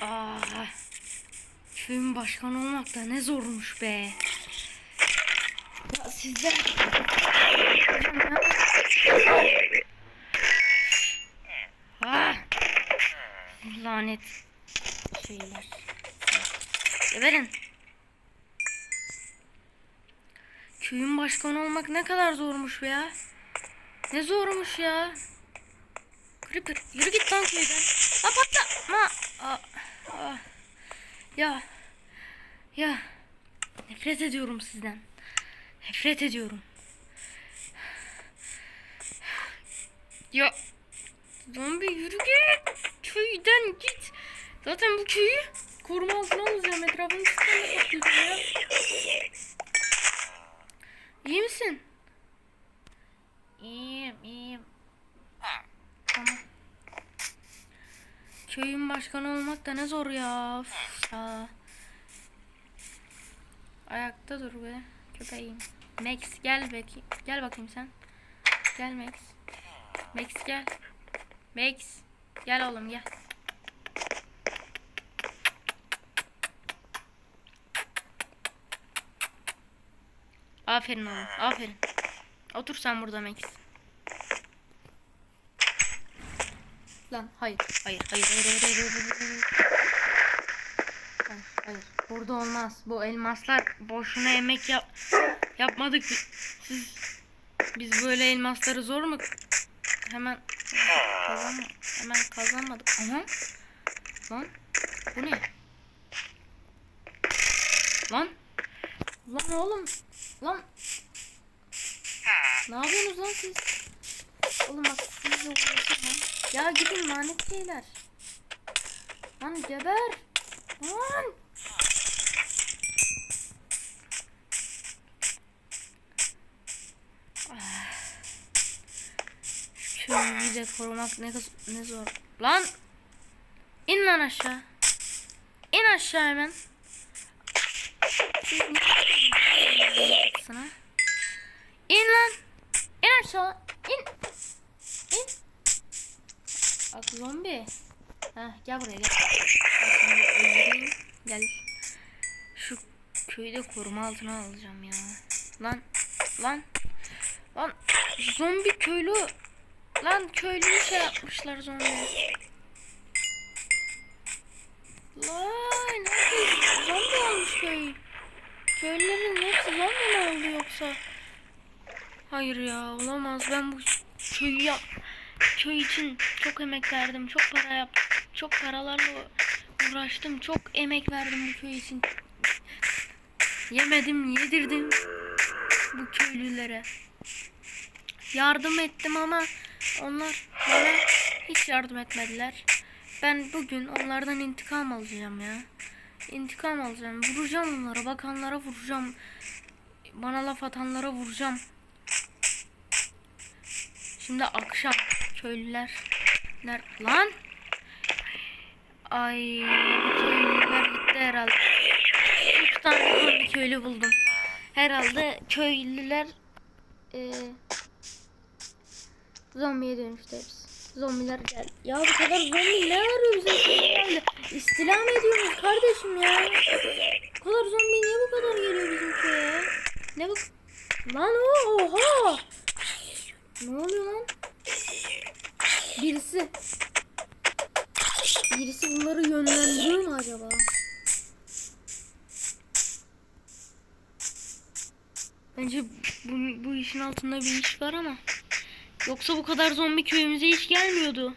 Aa, köyün başkanı olmak da ne zormuş be. Ya sizler... Ah, lanet şeyler. Verin. Köyün başkanı olmak ne kadar zormuş be ya. Ne zormuş ya. Creeper yürü git lan köyden. Ha patlama. Aa, aa. Ya. Ya. Nefret ediyorum sizden. Nefret ediyorum. Ya. Zombi yürü git. Köyden git. Zaten bu köyü koruma altına alacağım. Etrafını yapıyordum ya. İyi misin? İyiyim, iyiyim. Tamam. Köyün başkanı olmak da ne zor ya. Ya. Ayakta dur be köpeğim. Max gel bakayım. Gel bakayım sen. Gel Max. Max gel. Max. Gel oğlum gel. Aferin oğlum. Aferin. Otur sen burada Max. Lan hayır. Hayır hayır hayır hayır hayır hayır hayır. Hayır hayır. Burada olmaz. Bu elmaslar boşuna emek yap yapmadık. Siz biz böyle elmasları zor mu? Hemen kazan hemen kazanmadık. Aha. Lan bu ne? Lan. Lan oğlum. Lan. Ne yapıyorsunuz lan siz? Oğlum bak siz de uğraşın lan. Ya gidin lanet şeyler. Lan geber. Lan. Ah. Şu köyü de korumak ne, ne zor. Lan. İn lan aşağı. İn aşağı hemen. İn lan. İn aşağı. İn. Zombi. Heh, gel buraya gel. Gel. Şu köyü de koruma altına alacağım ya. Lan. Lan. Lan. Zombi köylü. Lan köylüyü şey yapmışlar zombi. Lan. Herkes zombi olmuş köy. Köylülerin hepsi zombi mi oldu yoksa? Hayır ya olamaz. Ben bu köyü yap köy için çok emek verdim. Çok para yap. Çok paralarla uğraştım. Çok emek verdim bu köy için. Yemedim, yedirdim bu köylülere. Yardım ettim ama onlar bana hiç yardım etmediler. Ben bugün onlardan intikam alacağım ya. İntikam alacağım. Vuracağım onlara. Bakanlara vuracağım. Bana laf atanlara vuracağım. Şimdi akşam köylüler ner lan ay bu köylüler gitti herhalde. Üç tane zombi köylü buldum. Herhalde köylüler e, zombiye dönüştü hepsi. Zombiler gel. Ya bu kadar zombi ne arıyor bize herhalde? İstila mı ediyoruz kardeşim ya? Bu kadar zombi niye bu kadar geliyor bizim köye? Ne bak? Lan o oha! Ne oluyor lan? Birisi Birisi bunları yönlendiriyor mu acaba? Bence bu, bu işin altında bir iş var ama Yoksa bu kadar zombi köyümüze hiç gelmiyordu.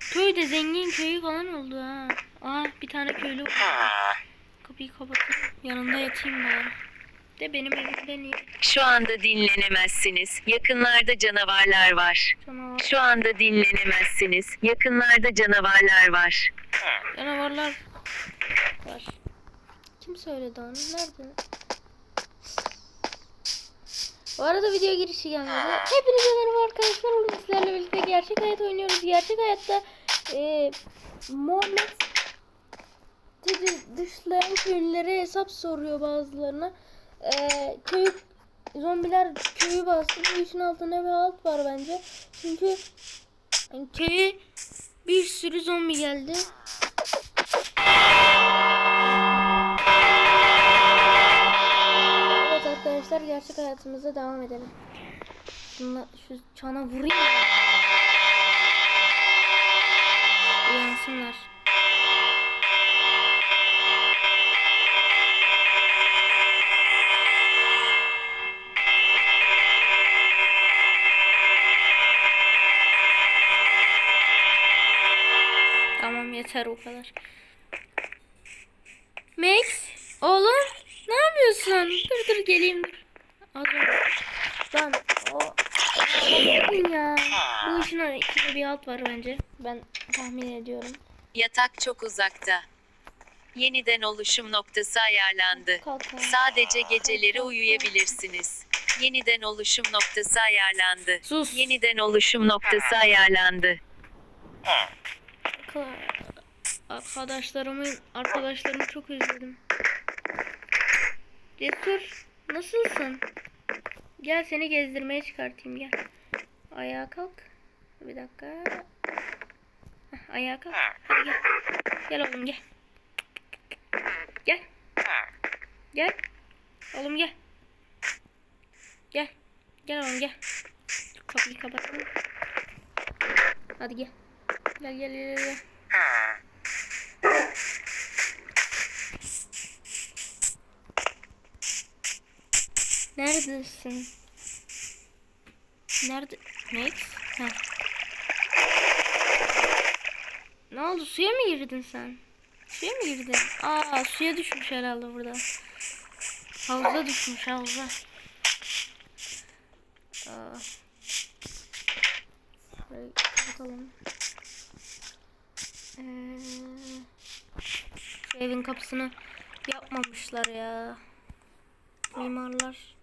Köy de zengin köyü falan oldu ha. Aa bir tane köylü var. Kapıyı kapatayım. Yanında yatayım bari. De benim iyi. Şu anda dinlenemezsiniz. Yakınlarda canavarlar var. Canavar. Şu anda dinlenemezsiniz. Yakınlarda canavarlar var. Canavarlar var. Kim söyledi onu? Nerede? Bu arada video girişi gelmedi. Hepinize merhaba arkadaşlar. Bugün sizlerle birlikte gerçek hayat oynuyoruz. Gerçek hayatta e, Muhammed dedi- dışlayan köylülere hesap soruyor bazılarına. E, köy zombiler köyü bastı. Bu işin altında bir alt var bence. Çünkü köyü bir sürü zombi geldi. Evet arkadaşlar gerçek hayatımıza devam edelim. Şuna, şu çana vurayım. mı? Yeter o kadar. Max, oğlum ne yapıyorsun? Dur dur geleyim dur. Önce- Lan o ya. Bu işin içinde bir alt var bence. Ben tahmin ediyorum. Yatak çok uzakta. Yeniden oluşum noktası ayarlandı. Kalk, kalk. Sadece geceleri uyuyabilirsiniz. Yeniden oluşum noktası ayarlandı. Sus. Yeniden oluşum noktası ayarlandı. Ka- Arkadaşlarımı arkadaşlarımı çok özledim. Cesur nasılsın? Gel seni gezdirmeye çıkartayım gel. Ayağa kalk. Bir dakika. Heh, ayağa kalk. Hadi gel. Gel oğlum gel. Gel. Gel. Oğlum gel. Gel. Gel oğlum gel. Kapıyı kapatalım. Hadi gel. Gel gel gel gel. Neredesin? Nerede? Max? Heh. Ne oldu? Suya mı girdin sen? Suya mı girdin? Aa suya düşmüş herhalde burada. Havuza düşmüş havuza. Aa. Şurayı. Ee, evin kapısını yapmamışlar ya. Mimarlar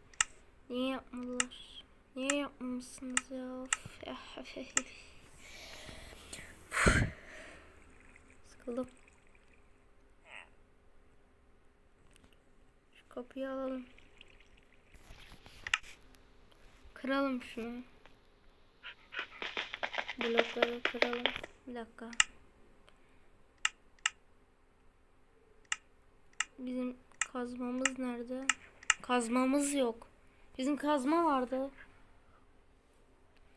niye yapmadılar? Niye yapmamışsınız ya? Of. Sıkıldım. Şu kapıyı alalım. Kıralım şunu. Blokları kıralım. Bir dakika. Bizim kazmamız nerede? Kazmamız yok. Bizim kazma vardı.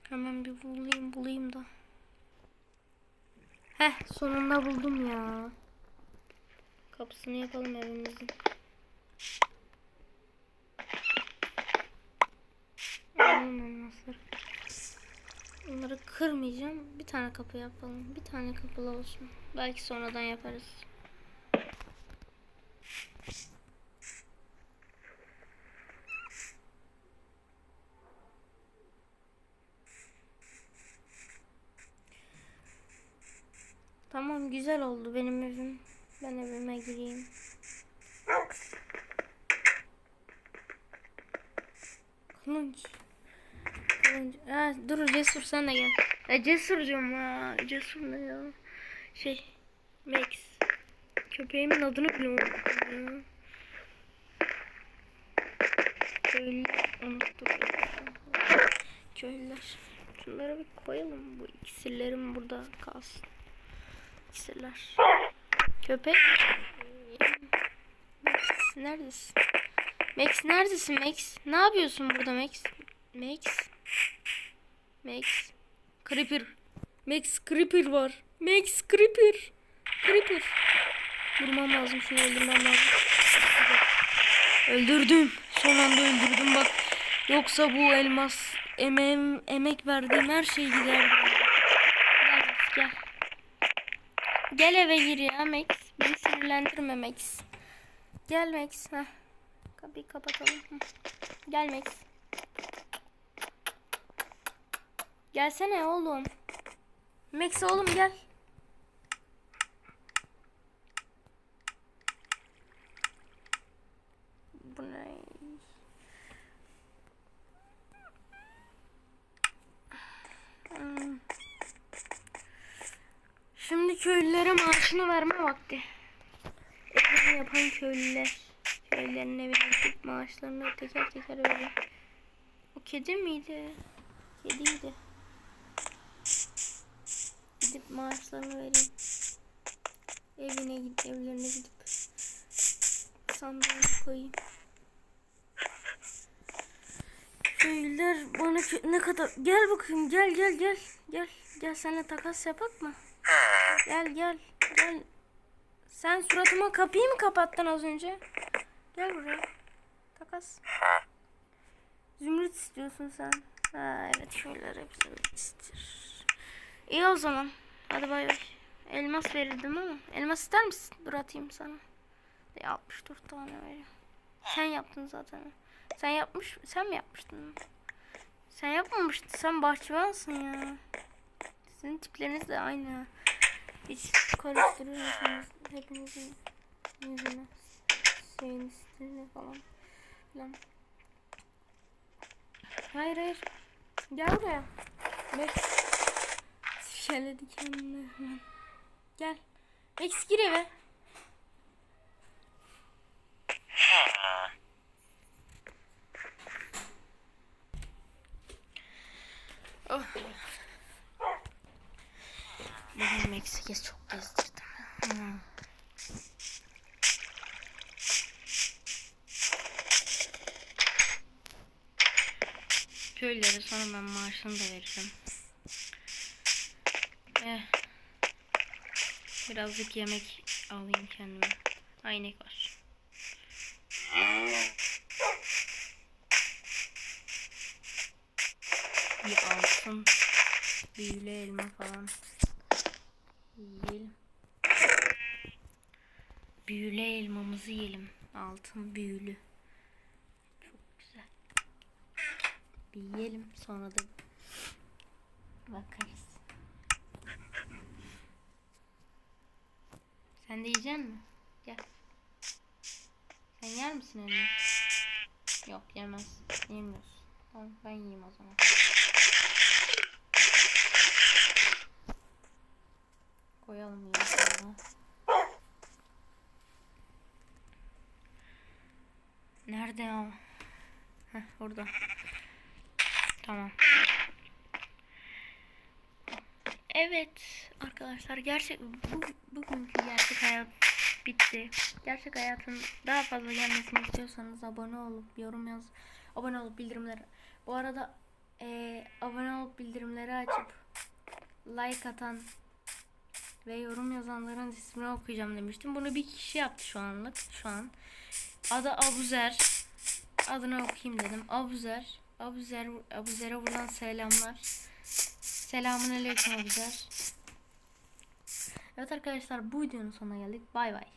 Hemen bir bulayım bulayım da. Heh sonunda buldum ya. Kapısını yapalım evimizin. Elmasları. Bunları kırmayacağım. Bir tane kapı yapalım. Bir tane kapılı olsun. Belki sonradan yaparız. Tamam güzel oldu benim evim. Ben evime gireyim. Kılınç. Kılınç. Ha, dur Cesur sen de gel. Ya Cesur'cum ya. Cesur ne ya? Şey. Max. Köpeğimin adını bile unuttum. Köylüler unuttum. Köylüler. Şunları bir koyalım. Bu iksirlerim burada kalsın. İksirler. Köpek. Max neredesin? Max neredesin Max? Ne yapıyorsun burada Max? Max. Max. Creeper. Max Creeper var. Max Creeper. Creeper. Vurmam lazım şunu öldürmem lazım. Öldürdüm. Son anda öldürdüm bak. Yoksa bu elmas emeğim, emek verdiğim her şey giderdi. Gel Max gel. Gel eve gir ya Max. Beni sinirlendirme Max. Gel Max. Heh. Kapıyı kapatalım. Gel Max. Gelsene oğlum. Max oğlum gel. Bu ne? Hmm. Şimdi maaşını verme vakti. Evini yapan köylüler. Köylülerin evine gidip maaşlarını teker teker veriyor. O kedi miydi? Kediydi. Gidip maaşlarını vereyim. Evine gidip evlerine gidip sandalye koyayım. Köylüler bana ne kadar gel bakayım gel gel gel gel gel seninle takas yapak mı? Gel gel gel. Sen suratıma kapıyı mı kapattın az önce? Gel buraya. Takas. Zümrüt istiyorsun sen. Ha evet köylüler hep zümrüt istiyor. İyi o zaman. Hadi bay bay. Elmas verirdim ama. Elmas ister misin? Dur atayım sana. E, 64 tane veriyorum. Sen yaptın zaten. Sen yapmış, sen mi yapmıştın? Sen yapmamıştın. Sen bahçıvansın ya. Sizin tipleriniz de aynı. Hiç karıştırıyorsunuz hepinizin yüzünü. Şeyin stilini falan. Falan. Hayır hayır. Gel buraya. Max. Kendini hemen. Gel. Max gir eve. Köylülere sonra ben maaşını da veririm. Eh. Birazcık yemek alayım kendime. Aynek var. Bir altın. Büyülü elma falan. Yiyelim. Büyülü elmamızı yiyelim. Altın büyülü. Çok güzel. Bir yiyelim sonra da bakarız. Sen de yiyecek misin? Gel. Sen yer misin elma? Yok yemez. Yemiyorsun. Tamam ben yiyeyim o zaman. Koyalım ya sonra. Nerede ya? Heh, orada. Tamam. Evet arkadaşlar gerçek bu, bugünkü gerçek hayat bitti. Gerçek hayatın daha fazla gelmesini istiyorsanız abone olup yorum yaz. Abone olup bildirimleri. Bu arada eee, abone olup bildirimleri açıp like atan ve yorum yazanların ismini okuyacağım demiştim. Bunu bir kişi yaptı şu anlık. Şu an. Adı Abuzer. Adını okuyayım dedim. Abuzer. Abuzer. Abuzer'e buradan selamlar. Selamun aleyküm Abuzer. Evet arkadaşlar bu videonun sonuna geldik. Bay bay.